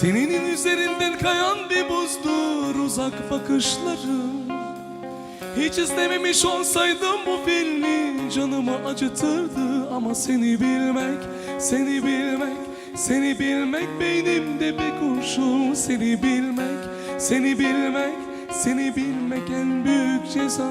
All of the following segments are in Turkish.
Teninin üzerinden kayan bir buzdur uzak bakışların Hiç izlememiş olsaydım bu filmi canımı acıtırdı. Ama seni bilmek, seni bilmek, seni bilmek beynimde bir kurşun. Seni bilmek, seni bilmek, seni bilmek en büyük ceza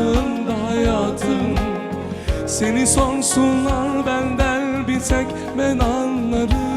saçlarında hayatım. Seni sorsunlar benden bir tek ben anlarım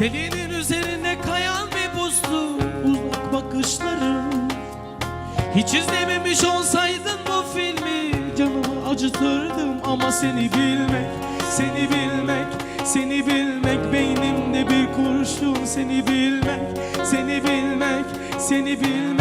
Telinin üzerinde kayan bir buzlu uzak bakışları. Hiç izlememiş olsaydın bu filmi canımı acıtırdım Ama seni bilmek, seni bilmek, seni bilmek Beynimde bir kurşun seni bilmek, seni bilmek, seni bilmek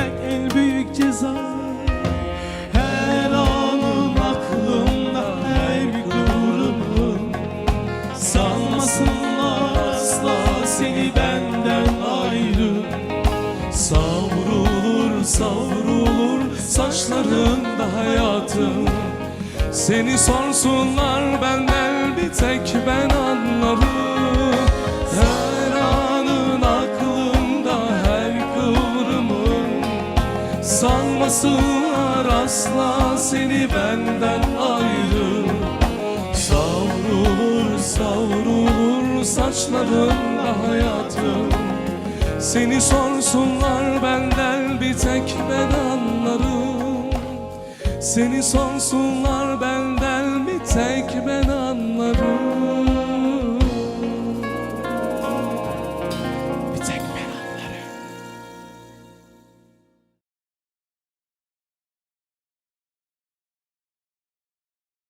hayatım. Seni sorsunlar benden bir tek ben anlarım. Her anın aklımda her kıvrımın Sanmasınlar asla seni benden ayrı Savrulur savrulur saçlarında hayatım. Seni sorsunlar benden bir tek ben anlarım Seni sorsunlar benden bir tek ben